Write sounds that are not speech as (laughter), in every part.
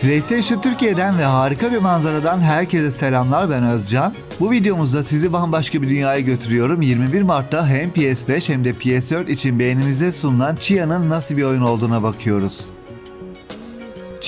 PlayStation Türkiye'den ve harika bir manzaradan herkese selamlar ben Özcan. Bu videomuzda sizi bambaşka bir dünyaya götürüyorum. 21 Mart'ta hem PS5 hem de PS4 için beğenimize sunulan Chia'nın nasıl bir oyun olduğuna bakıyoruz.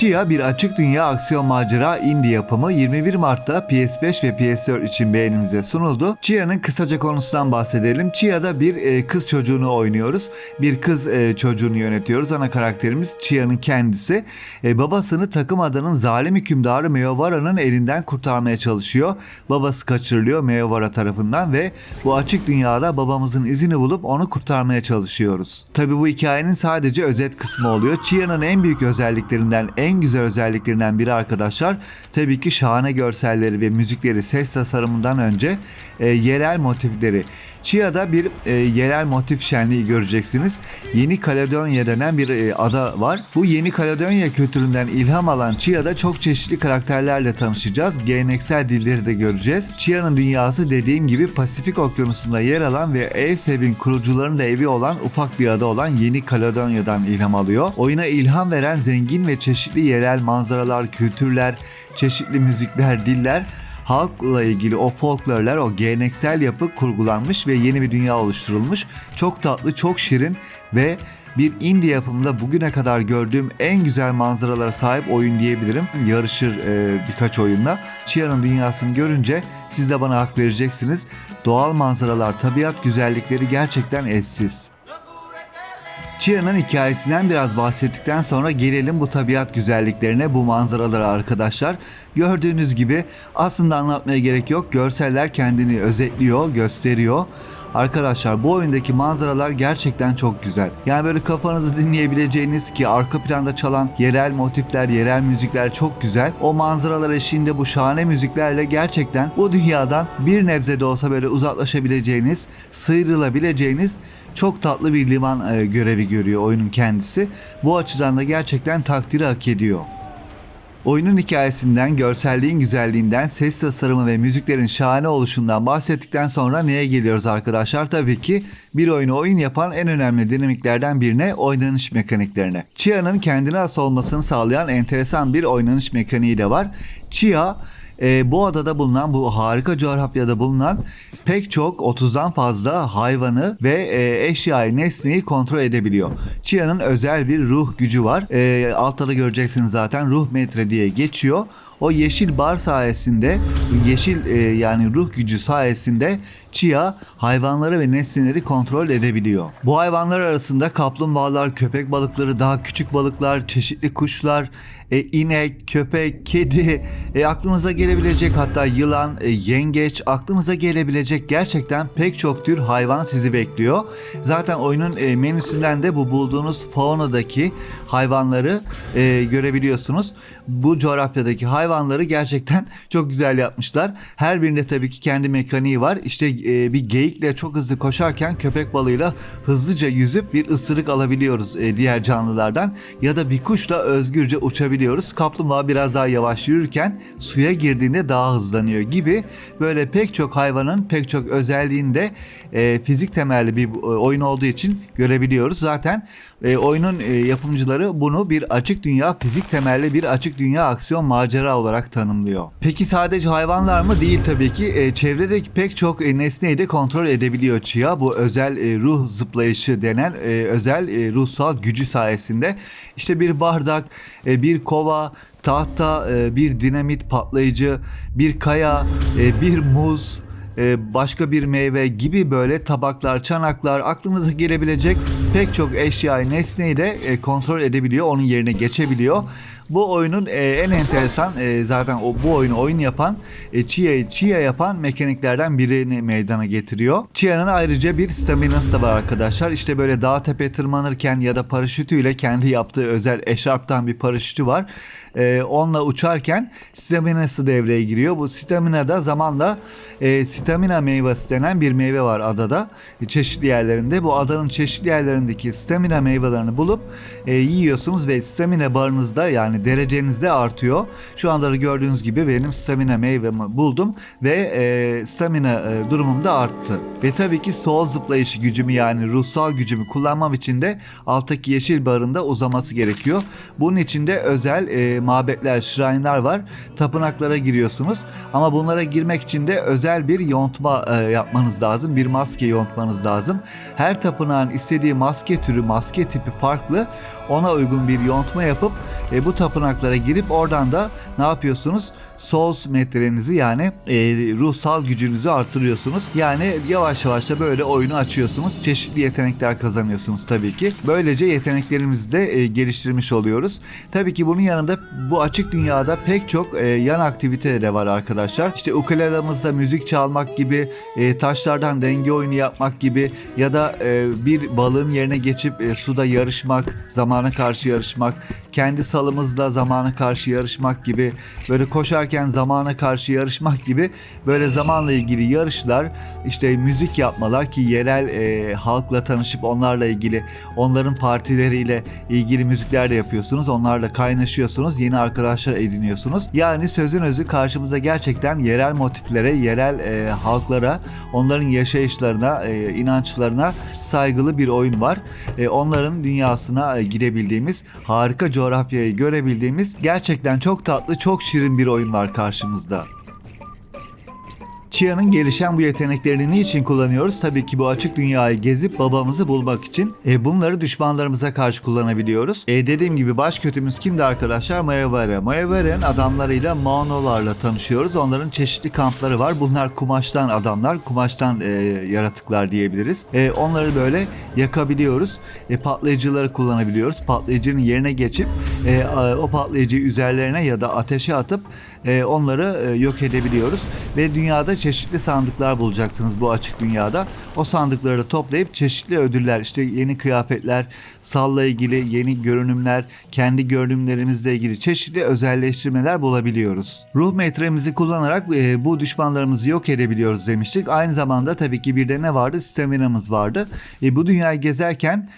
Chia bir açık dünya aksiyon macera indie yapımı 21 Mart'ta PS5 ve PS4 için beğenimize sunuldu. Chia'nın kısaca konusundan bahsedelim. Chia'da bir e, kız çocuğunu oynuyoruz. Bir kız e, çocuğunu yönetiyoruz. Ana karakterimiz Chia'nın kendisi. E, babasını takım adanın zalim hükümdarı Meowara'nın elinden kurtarmaya çalışıyor. Babası kaçırılıyor Meowara tarafından ve bu açık dünyada babamızın izini bulup onu kurtarmaya çalışıyoruz. Tabi bu hikayenin sadece özet kısmı oluyor. Chia'nın en büyük özelliklerinden, en güzel özelliklerinden biri arkadaşlar tabii ki şahane görselleri ve müzikleri ses tasarımından önce e, yerel motifleri. Chia'da bir e, yerel motif şenliği göreceksiniz. Yeni Kaledonya denen bir e, ada var. Bu Yeni Kaledonya kültüründen ilham alan Chia'da çok çeşitli karakterlerle tanışacağız. Geleneksel dilleri de göreceğiz. Chia'nın dünyası dediğim gibi Pasifik Okyanusu'nda yer alan ve Elsev'in kurucularının da evi olan ufak bir ada olan Yeni Kaledonya'dan ilham alıyor. Oyuna ilham veren zengin ve çeşitli yerel manzaralar, kültürler, çeşitli müzikler, diller halkla ilgili o folklorlar, o geleneksel yapı kurgulanmış ve yeni bir dünya oluşturulmuş. Çok tatlı, çok şirin ve bir indie yapımında bugüne kadar gördüğüm en güzel manzaralara sahip oyun diyebilirim. Yarışır e, birkaç oyunla. Chia'nın dünyasını görünce siz de bana hak vereceksiniz. Doğal manzaralar, tabiat güzellikleri gerçekten eşsiz. Chia'nın hikayesinden biraz bahsettikten sonra gelelim bu tabiat güzelliklerine, bu manzaralara arkadaşlar. Gördüğünüz gibi aslında anlatmaya gerek yok. Görseller kendini özetliyor, gösteriyor. Arkadaşlar bu oyundaki manzaralar gerçekten çok güzel. Yani böyle kafanızı dinleyebileceğiniz ki arka planda çalan yerel motifler, yerel müzikler çok güzel. O manzaralar eşliğinde bu şahane müziklerle gerçekten bu dünyadan bir nebze de olsa böyle uzaklaşabileceğiniz, sıyrılabileceğiniz çok tatlı bir liman e, görevi görüyor oyunun kendisi. Bu açıdan da gerçekten takdiri hak ediyor. Oyunun hikayesinden, görselliğin güzelliğinden, ses tasarımı ve müziklerin şahane oluşundan bahsettikten sonra neye geliyoruz arkadaşlar? Tabii ki bir oyunu oyun yapan en önemli dinamiklerden birine oynanış mekaniklerine. Chia'nın kendine has olmasını sağlayan enteresan bir oynanış mekaniği de var. Chia e, bu adada bulunan bu harika coğrafyada bulunan pek çok 30'dan fazla hayvanı ve e, eşyayı nesneyi kontrol edebiliyor. Chia'nın özel bir ruh gücü var. E, altta da göreceksiniz zaten ruh metre diye geçiyor. O yeşil bar sayesinde yeşil e, yani ruh gücü sayesinde Chia hayvanları ve nesneleri kontrol edebiliyor. Bu hayvanlar arasında kaplumbağalar, köpek balıkları, daha küçük balıklar, çeşitli kuşlar, e, inek, köpek, kedi, e, aklınıza gelebilecek hatta yılan, e, yengeç, aklınıza gelebilecek gerçekten pek çok tür hayvan sizi bekliyor. Zaten oyunun e, menüsünden de bu bulduğunuz faunadaki hayvanları e, görebiliyorsunuz. Bu coğrafyadaki hayvanları gerçekten (laughs) çok güzel yapmışlar. Her birinde tabii ki kendi mekaniği var. İşte e, bir geyikle çok hızlı koşarken köpek balığıyla hızlıca yüzüp bir ısırık alabiliyoruz e, diğer canlılardan. Ya da bir kuşla özgürce uçabiliyoruz. Kaplumbağa biraz daha yavaş yürürken suya girdiğinde daha hızlanıyor gibi böyle pek çok hayvanın pek çok özelliğinde e, fizik temelli bir e, oyun olduğu için görebiliyoruz. Zaten e, oyunun e, yapımcıları bunu bir açık dünya fizik temelli bir açık dünya aksiyon macera olarak tanımlıyor. Peki sadece hayvanlar mı? Değil tabii ki. E, çevredeki pek çok e, nesneyi de kontrol edebiliyor Chia. Bu özel e, ruh zıplayışı denen e, özel e, ruhsal gücü sayesinde. İşte bir bardak, e, bir kova, tahta, e, bir dinamit patlayıcı, bir kaya, e, bir muz, e, başka bir meyve gibi böyle tabaklar, çanaklar aklınıza gelebilecek pek çok eşyayı, nesneyi de e, kontrol edebiliyor. Onun yerine geçebiliyor. Bu oyunun e, en enteresan e, zaten o bu oyunu oyun yapan e, Chia'yı Chia yapan mekaniklerden birini meydana getiriyor. Chia'nın ayrıca bir staminası da var arkadaşlar. İşte böyle dağ tepe tırmanırken ya da paraşütüyle kendi yaptığı özel eşarptan bir paraşütü var. E, onunla uçarken staminası devreye giriyor. Bu stamina da zamanla e, stamina meyvesi denen bir meyve var adada. Çeşitli yerlerinde. Bu adanın çeşitli yerlerinde üzerindeki stamina meyvelerini bulup e, yiyorsunuz ve stamina barınızda yani derecenizde artıyor. Şu anda da gördüğünüz gibi benim stamina meyvemi buldum ve e, stamina e, durumum da arttı. Ve tabii ki soul zıplayışı gücümü yani ruhsal gücümü kullanmam için de alttaki yeşil barında uzaması gerekiyor. Bunun için de özel e, mabetler, şrine'lar var. Tapınaklara giriyorsunuz. Ama bunlara girmek için de özel bir yontma e, yapmanız lazım. Bir maske yontmanız lazım. Her tapınağın istediği maske türü, maske tipi farklı. Ona uygun bir yontma yapıp e, bu tapınaklara girip oradan da ne yapıyorsunuz? Souls metrenizi yani e, ruhsal gücünüzü arttırıyorsunuz. Yani yavaş yavaş da böyle oyunu açıyorsunuz. Çeşitli yetenekler kazanıyorsunuz tabii ki. Böylece yeteneklerimizi de e, geliştirmiş oluyoruz. Tabii ki bunun yanında bu açık dünyada pek çok e, yan aktivite de var arkadaşlar. İşte ukulelemizde müzik çalmak gibi, e, taşlardan denge oyunu yapmak gibi ya da e, bir balığın yerine geçip e, suda yarışmak, zamana karşı yarışmak, kendi salımızla zamana karşı yarışmak gibi, böyle koşarken zamana karşı yarışmak gibi böyle zamanla ilgili yarışlar, işte müzik yapmalar ki yerel e, halkla tanışıp onlarla ilgili, onların partileriyle ilgili müzikler de yapıyorsunuz. Onlarla kaynaşıyorsunuz, yeni arkadaşlar ediniyorsunuz. Yani sözün özü karşımızda gerçekten yerel motiflere, yerel e, halklara, onların yaşayışlarına, e, inançlarına saygılı bir oyun var. E, onların dünyasına e, gidebildiğimiz, harika coğrafyayı görebildiğimiz gerçekten çok tatlı, çok şirin bir oyun var karşımızda. Chia'nın gelişen bu yeteneklerini niçin kullanıyoruz? Tabii ki bu açık dünyayı gezip babamızı bulmak için. E, bunları düşmanlarımıza karşı kullanabiliyoruz. E, dediğim gibi baş kötümüz kimdi arkadaşlar? Mayavare. Mayaware'nin adamlarıyla Maonolarla tanışıyoruz. Onların çeşitli kampları var. Bunlar kumaştan adamlar, kumaştan e, yaratıklar diyebiliriz. E, onları böyle yakabiliyoruz. E, patlayıcıları kullanabiliyoruz. Patlayıcının yerine geçip e, o patlayıcıyı üzerlerine ya da ateşe atıp e, onları e, yok edebiliyoruz. Ve dünyada çeşitli sandıklar bulacaksınız bu açık dünyada. O sandıkları da toplayıp çeşitli ödüller, işte yeni kıyafetler, salla ilgili yeni görünümler, kendi görünümlerimizle ilgili çeşitli özelleştirmeler bulabiliyoruz. Ruh metremizi kullanarak e, bu düşmanlarımızı yok edebiliyoruz demiştik. Aynı zamanda tabii ki bir de ne vardı? Staminamız vardı. E, bu dünyayı gezerken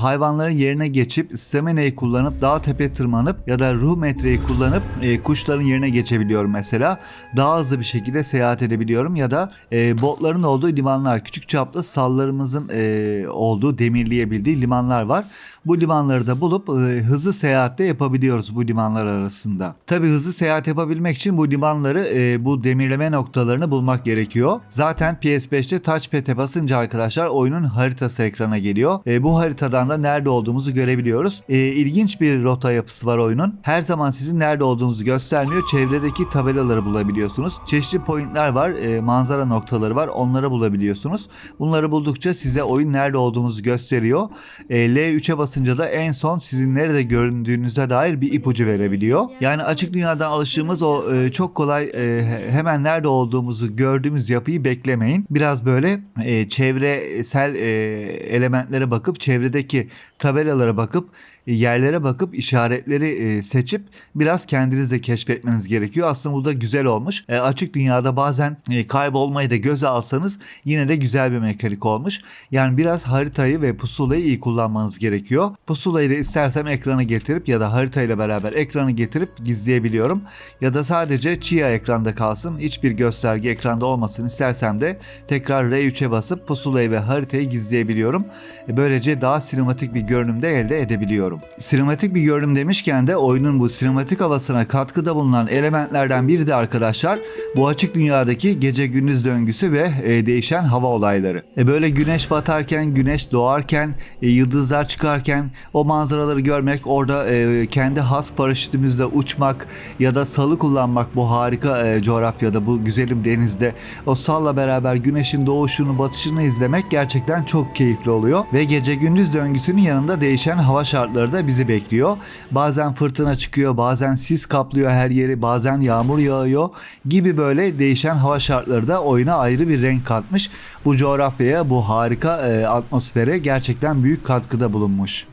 hayvanların yerine geçip staminayı kullanıp dağ tepe tırmanıp ya da ruh metreyi kullanıp kuşların yerine geçebiliyorum mesela. Daha hızlı bir şekilde seyahat edebiliyorum ya da e, botların olduğu limanlar, küçük çaplı sallarımızın e, olduğu demirleyebildiği limanlar var. Bu limanları da bulup e, hızlı seyahatte yapabiliyoruz bu limanlar arasında. Tabi hızlı seyahat yapabilmek için bu limanları e, bu demirleme noktalarını bulmak gerekiyor. Zaten PS5'te touchpad'e basınca arkadaşlar oyunun haritası ekrana geliyor. E, bu haritadan da nerede olduğumuzu görebiliyoruz. E, ilginç bir rota yapısı var oyunun. Her zaman sizin nerede olduğunuzu göstermiyor. Çevredeki tabelaları bulabiliyorsunuz. Çeşitli pointler var, e, manzara noktaları var. Onları bulabiliyorsunuz. Bunları buldukça size oyun nerede olduğunuzu gösteriyor. E, L3'e basınca da en son sizin nerede göründüğünüze dair bir ipucu verebiliyor. Yani açık dünyadan alıştığımız o e, çok kolay e, hemen nerede olduğumuzu gördüğümüz yapıyı beklemeyin. Biraz böyle e, çevresel e, elementlere bakıp çevredeki tabelalara bakıp yerlere bakıp işaretleri e, seçip biraz kendiniz de keşfetmeniz gerekiyor. Aslında bu da güzel olmuş. E, açık dünyada bazen e, kaybolmayı da göze alsanız yine de güzel bir mekanik olmuş. Yani biraz haritayı ve pusulayı iyi kullanmanız gerekiyor. Pusulayı da istersem ekrana getirip ya da haritayla beraber ekranı getirip gizleyebiliyorum. Ya da sadece Chia ekranda kalsın. Hiçbir gösterge ekranda olmasın istersem de tekrar R3'e basıp pusulayı ve haritayı gizleyebiliyorum. Böylece daha sinematik bir görünümde elde edebiliyorum. Sinematik bir görünüm demişken de oyunun bu sinematik havasına katkıda bulunan elementlerden biri de arkadaşlar bu açık dünyadaki gece gündüz döngüsü ve e, değişen hava olayları. E, böyle güneş batarken, güneş doğarken, e, yıldızlar çıkarken o manzaraları görmek, orada e, kendi has paraşütümüzle uçmak ya da salı kullanmak bu harika e, coğrafyada, bu güzelim denizde o salla beraber güneşin doğuşunu, batışını izlemek gerçekten çok keyifli oluyor ve gece gündüz döngüsünün yanında değişen hava şartları da bizi bekliyor. Bazen fırtına çıkıyor, bazen sis kaplıyor her yeri, bazen yağmur yağıyor gibi böyle değişen hava şartları da oyuna ayrı bir renk katmış. Bu coğrafyaya, bu harika e, atmosfere gerçekten büyük katkıda bulunmuş.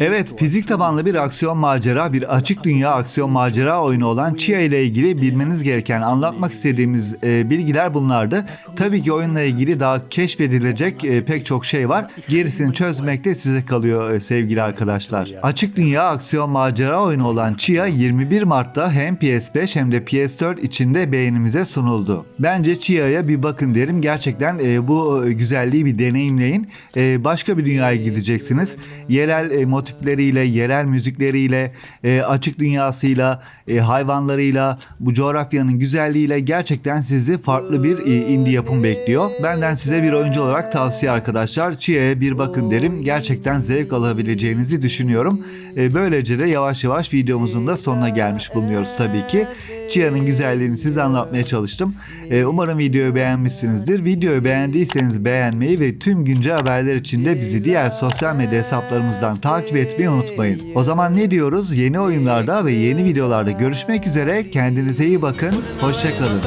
Evet, fizik tabanlı bir aksiyon macera, bir açık dünya aksiyon macera oyunu olan Chia ile ilgili bilmeniz gereken, anlatmak istediğimiz e, bilgiler bunlardı. Tabii ki oyunla ilgili daha keşfedilecek e, pek çok şey var. Gerisini çözmek de size kalıyor e, sevgili arkadaşlar. Açık dünya aksiyon macera oyunu olan Chia 21 Mart'ta hem PS5 hem de PS4 içinde beğenimize sunuldu. Bence Chia'ya bir bakın derim. Gerçekten e, bu e, güzelliği bir deneyimleyin. E, başka bir dünyaya gideceksiniz. Yerel e, motifleriyle, yerel müzikleriyle, e, açık dünyasıyla, e, hayvanlarıyla, bu coğrafyanın güzelliğiyle gerçekten sizi farklı bir indie yapım bekliyor. Benden size bir oyuncu olarak tavsiye arkadaşlar. Chia'ya bir bakın derim. Gerçekten zevk alabileceğinizi düşünüyorum. Böylece de yavaş yavaş videomuzun da sonuna gelmiş bulunuyoruz tabii ki. Chia'nın güzelliğini size anlatmaya çalıştım. Ee, umarım videoyu beğenmişsinizdir. Videoyu beğendiyseniz beğenmeyi ve tüm güncel haberler için de bizi diğer sosyal medya hesaplarımızdan takip etmeyi unutmayın. O zaman ne diyoruz? Yeni oyunlarda ve yeni videolarda görüşmek üzere. Kendinize iyi bakın. Hoşçakalın.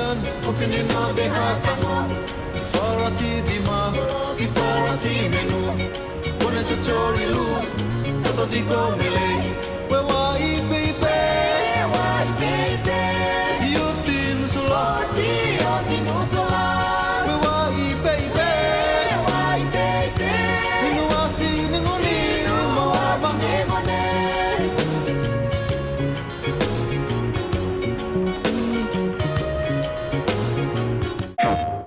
Tutorial.